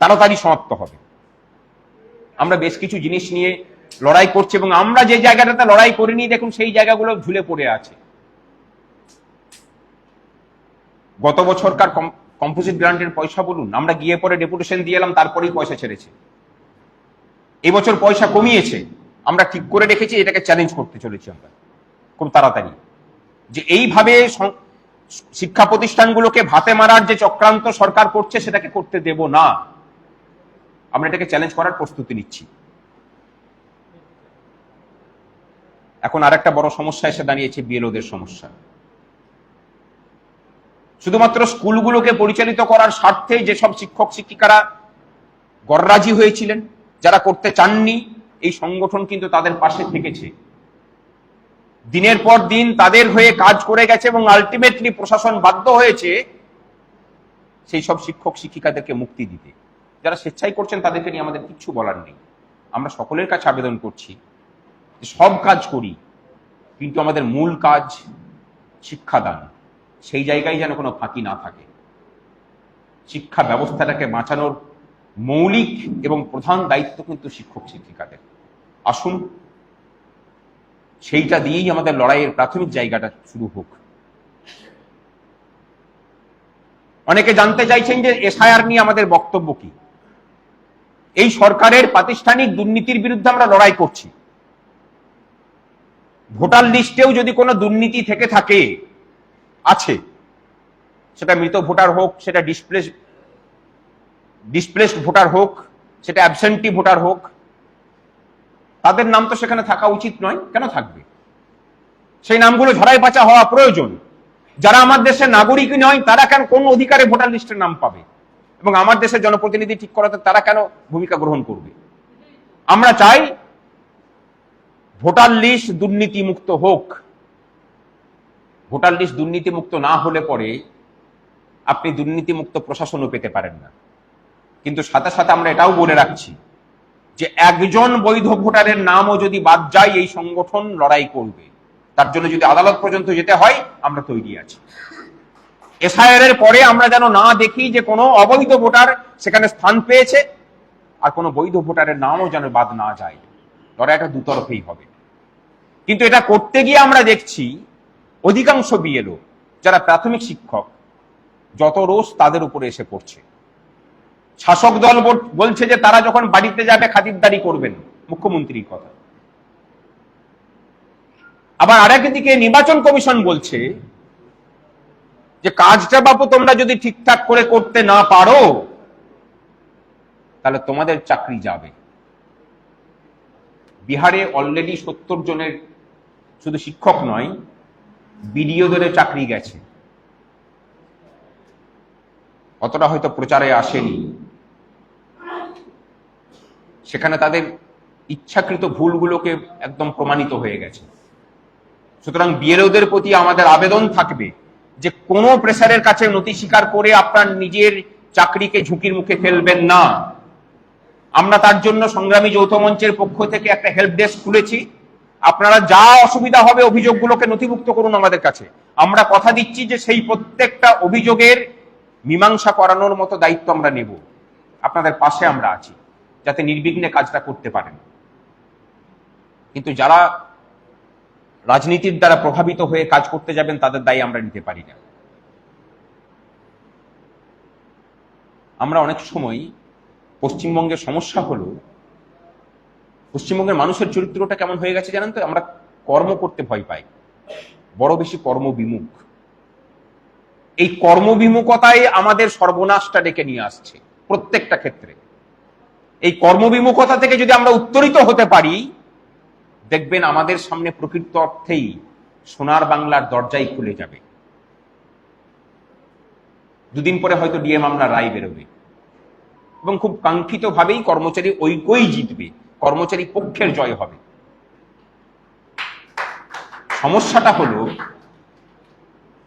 তাড়াতাড়ি সমাপ্ত হবে। আমরা বেশ কিছু জিনিস নিয়ে লড়াই করছি এবং আমরা যে জায়গাটাতে লড়াই করিনি, দেখুন সেই জায়গাগুলো ঝুলে পড়ে আছে। গত বছরকার কম্পোজিট গ্রান্টের পয়সা বলুন, আমরা গিয়ে পরে ডেপুটেশন দিয়ে এলাম, তারপরেই পয়সা ছেড়েছে। এবছর পয়সা কমিয়েছে, আমরা ঠিক করে রেখেছি, এটাকে চ্যালেঞ্জ করতে চলেছি আমরা, খুব তাড়াতাড়ি। যে এইভাবে শিক্ষা প্রতিষ্ঠানগুলোকে ভাতে মারার যে চক্রান্ত সরকার করছে, সেটাকে করতে দেব না। আমরা এটাকে চ্যালেঞ্জ করার প্রস্তুতি নিচ্ছি। এখন আর একটা বড় সমস্যা এসে দাঁড়িয়েছে বিএলওদের সমস্যা। শুধুমাত্র স্কুলগুলোকে পরিচালিত করার স্বার্থে যেসব শিক্ষক শিক্ষিকারা গররাজি হয়েছিলেন, যারা করতে চাননি, এই সংগঠন কিন্তু তাদের পাশে থেকেছে। দিনের পর দিন তাদের হয়ে কাজ করে গেছে এবং আলটিমেটলি প্রশাসন বাধ্য হয়েছে সেই সব শিক্ষক শিক্ষিকাদেরকে মুক্তি দিতে। যারা স্বেচ্ছাই করছেন তাদেরকে নিয়ে আমাদের কিচ্ছু বলার নেই। আমরা সকলের কাছে আবেদন করছি সব কাজ করি, কিন্তু আমাদের মূল কাজ শিক্ষাদান। সেই জায়গায় যেন কোনো ফাঁকি না থাকে। শিক্ষা ব্যবস্থাটাকে বাঁচানোর মৌলিক এবং প্রধান দায়িত্ব কিন্তু শিক্ষক শিক্ষিকাদের। আসুন, সেইটা দিয়েই আমাদের লড়াইয়ের প্রাথমিক জায়গাটা শুরু হোক। অনেকে জানতে চাইছেন যে এসআইআর নিয়ে আমাদের বক্তব্য কি? এই সরকারের প্রাতিষ্ঠানিক দুর্নীতির বিরুদ্ধে আমরা লড়াই করছি। ভোটার লিস্টেও যদি কোনো দুর্নীতি থেকে থাকে, আছে, সেটা মৃত ভোটার হোক, সেটা ডিসপ্লেস ডিসপ্লেসড ভোটার হোক, সেটা অ্যাবসেন্টি ভোটার হোক, তাদের নাম তো সেখানে থাকা উচিত নয়, কেন থাকবে? সেই নামগুলো ঝরাই বাঁচা হওয়া প্রয়োজন। যারা আমার দেশের নাগরিকই নয়, তারা কেন কোন অধিকারে ভোটার লিস্টের নাম পাবে? এবং আমার দেশের জনপ্রতিনিধি ঠিক করাতে তারা কেন ভূমিকা গ্রহণ করবে? আমরা চাই ভোটার লিস্ট দুর্নীতি মুক্ত হোক। ভোটার লিস্ট দুর্নীতি মুক্ত না হলে পরে আপনি দুর্নীতিমুক্ত প্রশাসনও পেতে পারেন না। কিন্তু সাথে সাথে আমরা এটাও বলে রাখছি যে একজন বৈধ ভোটারের নামও যদি বাদ যায়, এই সংগঠন লড়াই করবে। তার জন্য যদি আদালত পর্যন্ত যেতে হয়, আমরা তৈরি আছি। এসআইআর এর পরে আমরা যেন না দেখি যে কোনো অবৈধ ভোটার সেখানে স্থান পেয়েছে, আর কোনো বৈধ ভোটারের নামও যেন বাদ না যায়। লড়াইটা দুতরফেই হবে। কিন্তু এটা করতে গিয়ে আমরা দেখছি, অধিকাংশ বিএলও, যারা প্রাথমিক শিক্ষক, যত রোষ তাদের উপরে এসে পড়ছে। শাসক দল বল- বলছে যে তারা যখন বাড়িতে যাবে, খাতিরদারি করবেন, মুখ্যমন্ত্রীর কথা। আবার আরেকদিকে নির্বাচন কমিশন বলছে যে কাজটা বাপু তোমরা যদি ঠিকঠাক করে করতে না পারো, তাহলে তোমাদের চাকরি যাবে। বিহারে অলরেডি সত্তর জনের শুধু শিক্ষক নয় বিডিওদের চাকরি গেছে। অতটা হয়তো প্রচারে আসেনি। সেখানে তাদের ইচ্ছাকৃত ভুলগুলোকে একদম প্রমাণিত হয়ে গেছে। সুতরাং বিএলওদের প্রতি আমাদের আবেদন থাকবে। যে কোনো প্রেসারের কাছে নথি স্বীকার করে আপনার নিজের চাকরিকে ঝুঁকির মুখে ফেলবেন না। আমরা তার জন্য সংগ্রামী যৌথ মঞ্চের পক্ষ থেকে একটা হেল্প ডেস্ক খুলেছি। আপনারা যা অসুবিধা হবে অভিযোগগুলোকে নথিভুক্ত করুন আমাদের কাছে। আমরা কথা দিচ্ছি যে সেই প্রত্যেকটা অভিযোগের মীমাংসা করানোর মতো দায়িত্ব আমরা নেব। আপনাদের পাশে আমরা আছি, যাতে নির্বিঘ্নে কাজটা করতে পারেন। কিন্তু যারা রাজনীতির দ্বারা প্রভাবিত হয়ে কাজ করতে যাবেন, তাদের দায়ী আমরা নিতে পারি না। আমরা অনেক সময় পশ্চিমবঙ্গের সমস্যা হলো, পশ্চিমবঙ্গের মানুষের চরিত্রটা কেমন হয়ে গেছে জানেন তো? আমরা কর্ম করতে ভয় পাই। বড় বেশি কর্মবিমুখ এই কর্মবিমুখতাই আমাদের সর্বনাশটা ডেকে নিয়ে আসছে প্রত্যেকটা ক্ষেত্রে। এই কর্মবিমুখতা থেকে যদি আমরা উত্তরিত হতে পারি দেখবেন আমাদের সামনে প্রকৃত অর্থেই সোনার বাংলার দরজাই খুলে যাবে। দুদিন পরে হয়তো ডিএ মামলা রায় বেরোবে। এবং খুব কাঙ্ক্ষিত ভাবেই কর্মচারী ঐক্যই জিতবে। কর্মচারী পক্ষের জয় হবে। সমস্যাটা হলো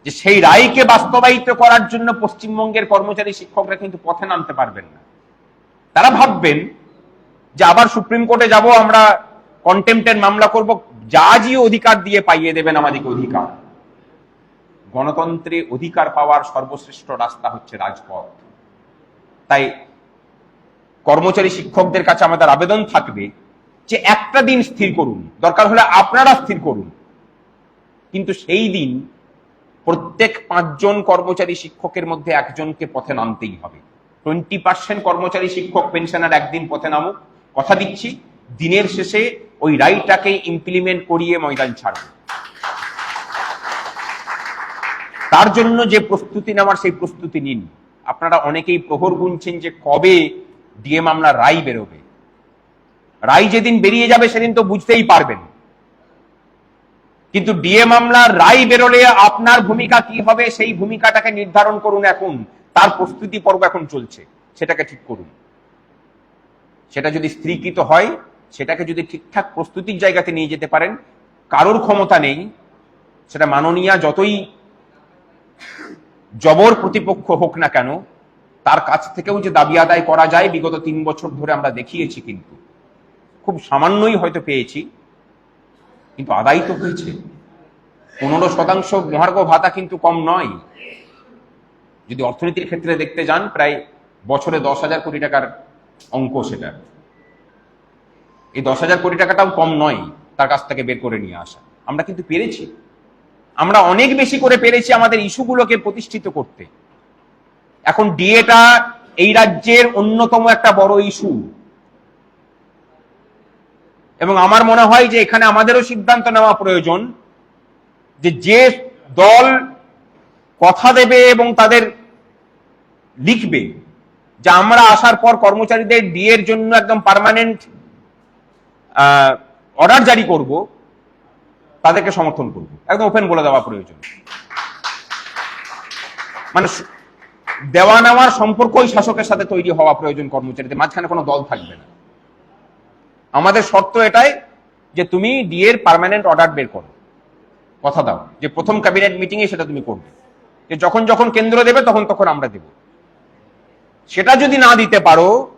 যে সেই রায়কে বাস্তবায়িত করার জন্য পশ্চিমবঙ্গের কর্মচারী শিক্ষকরা কিন্তু পথে নামতে পারবেন না। তারা ভাববেন যে আবার সুপ্রিম কোর্টে যাব আমরা কন্টেম্পটের মামলা করব, জাজই অধিকার দিয়ে পাইয়ে দেবেন আমাদেরকে অধিকার। গণতন্ত্রে অধিকার পাওয়ার সর্বশ্রেষ্ঠ রাস্তা হচ্ছে রাজপথ। তাই কর্মচারী শিক্ষকদের কাছে আমাদের আবেদন থাকবে যে একটা দিন স্থির করুন, দরকার হলে আপনারা স্থির করুন। কিন্তু সেই দিন প্রত্যেক পাঁচজন কর্মচারী শিক্ষকের মধ্যে একজনকে পথে নামতেই হবে। টোয়েন্টি পার্সেন্ট কর্মচারী শিক্ষক, পেনশনার একদিন পথে নামুক। কথা দিচ্ছি, দিনের শেষে ওই রাইটাকে ইমপ্লিমেন্ট করিয়ে ময়দান ছাড়ব। তার জন্য যে প্রস্তুতি নেওয়ার সেই প্রস্তুতি নিন। আপনারা অনেকেই প্রহর গুনছেন যে কবে ডিএ মামলা রায় বেরোবে। রায় যেদিন বেরিয়ে যাবে সেদিন তো বুঝতেই পারবেন। কিন্তু ডিএ মামলার রায় বেরোলে আপনার ভূমিকা কি হবে সেই ভূমিকাটাকে নির্ধারণ করুন এখন। তার প্রস্তুতি পর্ব এখন চলছে। সেটাকে ঠিক করুন। সেটা যদি স্ত্রীকৃত হয় সেটাকে যদি ঠিকঠাক প্রস্তুতির জায়গাতে নিয়ে যেতে পারেন, কারোর ক্ষমতা নেই, সেটা মাননীয়া যতই জবর প্রতিপক্ষ হোক না কেন, তার কাছ থেকেও যে দাবি আদায় করা যায় বিগত তিন বছর ধরে আমরা দেখিয়েছি কিন্তু। খুব সামান্যই হয়তো পেয়েছি, কিন্তু আদায় তো হয়েছে। পনেরো শতাংশ মহার্ঘ ভাতা কিন্তু কম নয়। যদি অর্থনীতির ক্ষেত্রে দেখতে যান, প্রায় বছরে দশ হাজার কোটি টাকার অঙ্ক সেটা এই দশ হাজার কোটি টাকাটাও কম নয় তার কাছ থেকে বের করে নিয়ে আসা। আমরা কিন্তু পেরেছি। আমরা অনেক বেশি করে পেরেছি আমাদের ইস্যুগুলোকে প্রতিষ্ঠিত করতে। এখন ডিএটা এই রাজ্যের অন্যতম একটা বড় ইস্যু। এবং আমার মনে হয় যে এখানে আমাদেরও সিদ্ধান্ত নেওয়া প্রয়োজন যে যে দল কথা দেবে এবং তাদের লিখবে যে আমরা আসার পর কর্মচারীদের ডিএর জন্য একদম পার্মানেন্ট অর্ডার জারি করব, তাদেরকে সমর্থন করব। একদম ওপেন বলে দেওয়া প্রয়োজন। মানে দেওয়া নেওয়ার সম্পর্কই শাসকের সাথে তৈরি হওয়া প্রয়োজন কর্মচারীদের। মাঝখানে কোনো দল থাকবে না। আমাদের শর্ত এটাই যে তুমি ডিএর পার্মানেন্ট অর্ডার বের করো। কথা দাও। যে প্রথম ক্যাবিনেট মিটিং এ সেটা তুমি করবে। যে যখন যখন কেন্দ্র দেবে তখন তখন আমরা দেব। সেটা যদি না দিতে পারো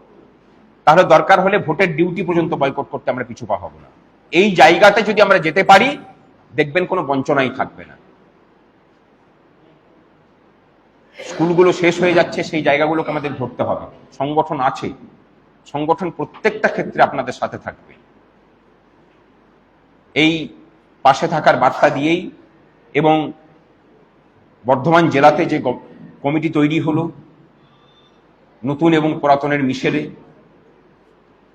তাহলে দরকার হলে ভোটের ডিউটি পর্যন্ত বয়কট করতে আমরা পিছু পা হব না। এই জায়গাতে যদি আমরা যেতে পারি, দেখবেন কোনো বঞ্চনাই থাকবে না। স্কুলগুলো শেষ হয়ে যাচ্ছে, সেই জায়গাগুলোকে আমাদের ধরতে হবে। সংগঠন আছে। সংগঠন প্রত্যেকটা ক্ষেত্রে আপনাদের সাথে থাকবে। এই পাশে থাকার বার্তা দিয়েই এবং বর্ধমান জেলাতে যে কমিটি তৈরি হলো, নতুন এবং পুরাতনের মিশেলে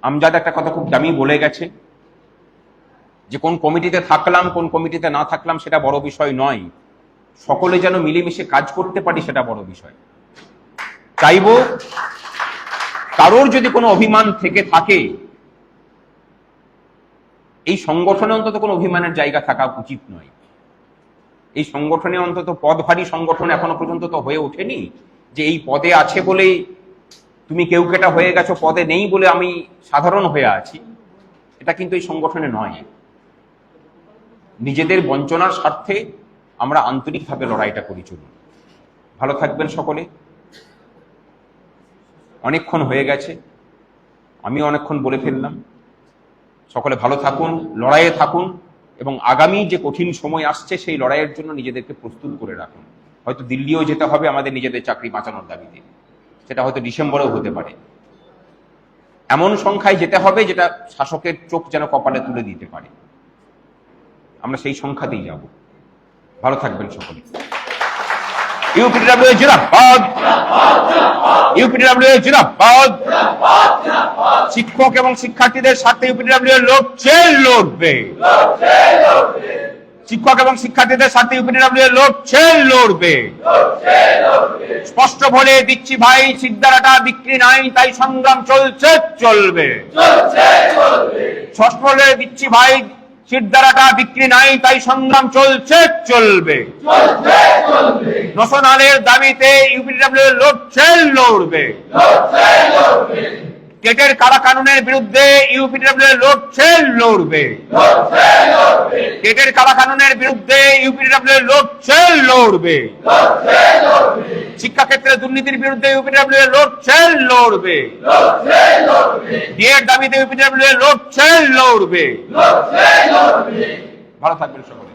আমজাদ একটা কথা খুব দামি বলে গেছে যে কোন কমিটিতে থাকলাম, কোন কমিটিতে না থাকলাম সেটা বড় বিষয় নয়। সকলে যেন মিলেমিশে কাজ করতে পারি সেটা বড় বিষয়। চাইব কারোর যদি কোনো অভিমান থেকে থাকে, এই সংগঠনে অন্তত কোনো অভিমানের জায়গা থাকা উচিত নয়। এই সংগঠনে অন্তত পদভারী সংগঠন এখনও পর্যন্ত তো হয়ে ওঠেনি যে এই পদে আছে বলেই তুমি কেউ কেটা হয়ে গেছো, পদে নেই বলে আমি সাধারণ হয়ে আছি। এটা কিন্তু এই সংগঠনে নয়। নিজেদের বঞ্চনার স্বার্থে আমরা আন্তরিকভাবে লড়াইটা করি চলুন। ভালো থাকবেন সকলে। অনেকক্ষণ হয়ে গেছে। আমি অনেকক্ষণ বলে ফেললাম। সকলে ভালো থাকুন, লড়াইয়ে থাকুন এবং আগামী যে কঠিন সময় আসছে, সেই লড়াইয়ের জন্য নিজেদেরকে প্রস্তুত করে রাখুন। হয়তো দিল্লিও যেতে হবে আমাদের নিজেদের চাকরি বাঁচানোর দাবিতে। সেটা হয়তো ডিসেম্বরেও হতে পারে। এমন সংখ্যায় যেতে হবে যেটা শাসকের চোখ যেন কপালে তুলে দিতে পারে। আমরা সেই সংখ্যাতেই যাব। ভালো থাকবেন সকলে। ইউপিডব্লিউ জিরাবাদ ইউপিডব্লিউ জিরাবাদ শিক্ষক এবং শিক্ষার্থীদের সাথে ইউপিডব্লিউ লড়ছে, লড়বে। শিক্ষক এবং শিক্ষার্থীদের সাথে ইউপিডব্লিউ লড়ছে লড়বে। স্পষ্ট বলে দিচ্ছি ভাই, সিদ্ধারাটা বিক্রি নাই, তাই সংগ্রাম চলছে, চলবে। স্পষ্ট বলে দিচ্ছি ভাই, সিদ্ধারাটা বিক্রি নাই, তাই সংগ্রাম চলছে, চলবে। নশনালের দাবিতে ইউপিডব্লিউ লড়ছে লড়বে। টেটের কারা কানুনের বিরুদ্ধে ইউপিডব্লিউ লড়ছে লড়বে। টেটের কালা কাননের বিরুদ্ধে ইউপিডব্লিউ লড়ছে, লড়বে। শিক্ষাক্ষেত্রে দুর্নীতির বিরুদ্ধে ইউপিডব্লিউ লড়ছে, লড়বে। বিয়ের দাবিতে ইউপিডব্লিউ লড়ছে, লড়বে। ভালো থাকবেন সকলে।